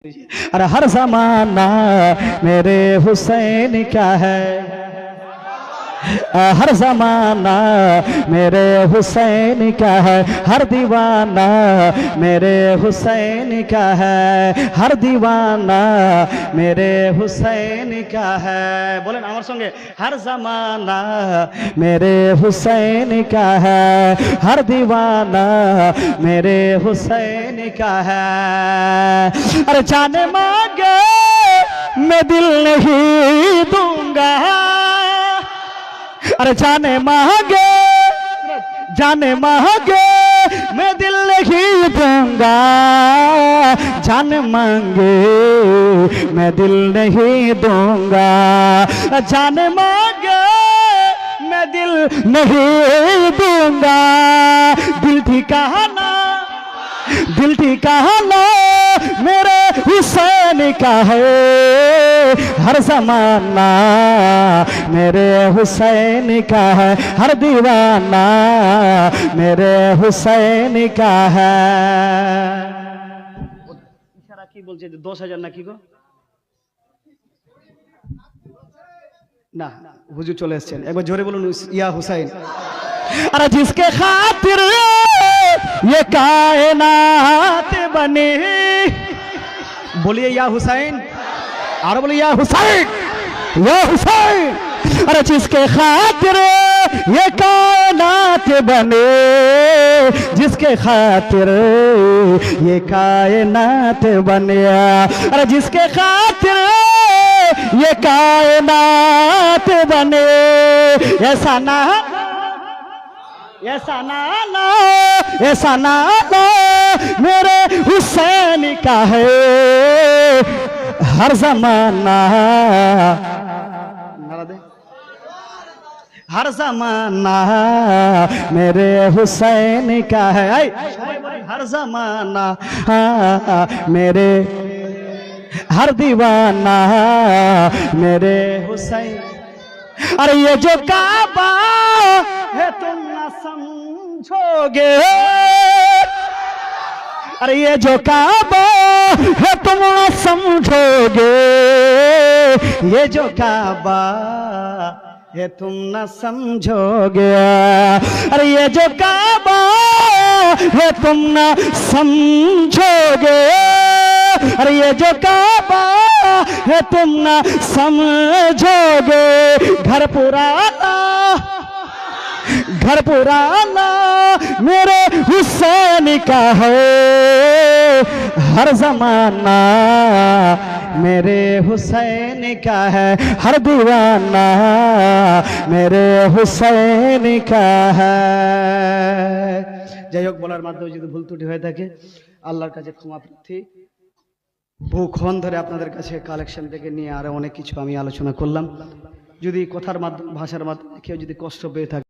और हर जमाना मेरे हुसैन क्या है? हर जमाना मेरे हुसैन का है हर दीवाना मेरे हुसैन का है हर दीवाना मेरे हुसैन का है बोलेन আমার সঙ্গে हर जमाना मेरे हुसैन का है हर दीवाना मेरे हुसैन का है अरे जाने मांगे मैं दिल नहीं दूंगा अरे जाने मांगे जाने मांगे मैं दिल नहीं दूँगा। जान मांगे मैं दिल नहीं दूँगा। जाने मांगे मैं दिल नहीं दूँगा। दिल ठिकाना दिल ठिकाना मेरे हुसैन का है हर जमाना मेरे हुसैन का है हर दीवाना मेरे हुसैन का है ইশারা কি বলছে যে দশ হাজার নাকি গো না হুজুর চলে এসছেন একবার জোরে বলুন ইয়া হুসাইন अरे जिसके खातिर ये कायनात बने बोलिए या हुसैन। और बोलिए या हुसैन। या हुसैन। अरे जिसके खातिर ये कायनात बने, जिसके खातिर ये कायनात बने। अरे जिसके खातिर ये कायनात बने, ऐसा ना ऐसा ना लो, ऐसा ना लो, मेरे हुसैन का है हर जमाना। हर जमाना मेरे हुसैन का है हर जमाना, मेरे, हर दीवाना, मेरे हुसैन अरे ये जो काबा है, तुम ना समझोगे। अरे ये जो काबा है, तुम ना समझोगे। ये जो काबा है, तुम ना समझोगे। अरे ये जो काबा है, तुम ना समझोगे। अरे ये जो काबा है तुम ना समझोगे घर पुराना घर पुराना मेरे हुसैन का है हर जमाना मेरे हुसैन का है हर दीवाना मेरे हुसैन का है যাই হোক বলার মাধ্যমে যদি ভুল ত্রুটি হয়ে থাকে আল্লাহর কাছে ক্ষমা প্রার্থী বহুক্ষণ ধরে আপনাদের কাছে কালেকশন থেকে নিয়ে আরও অনেক কিছু আমি আলোচনা করলাম। যদি কথার মাধ্যমে ভাষার মাধ্যমে কেউ যদি কষ্ট পেয়ে থাকে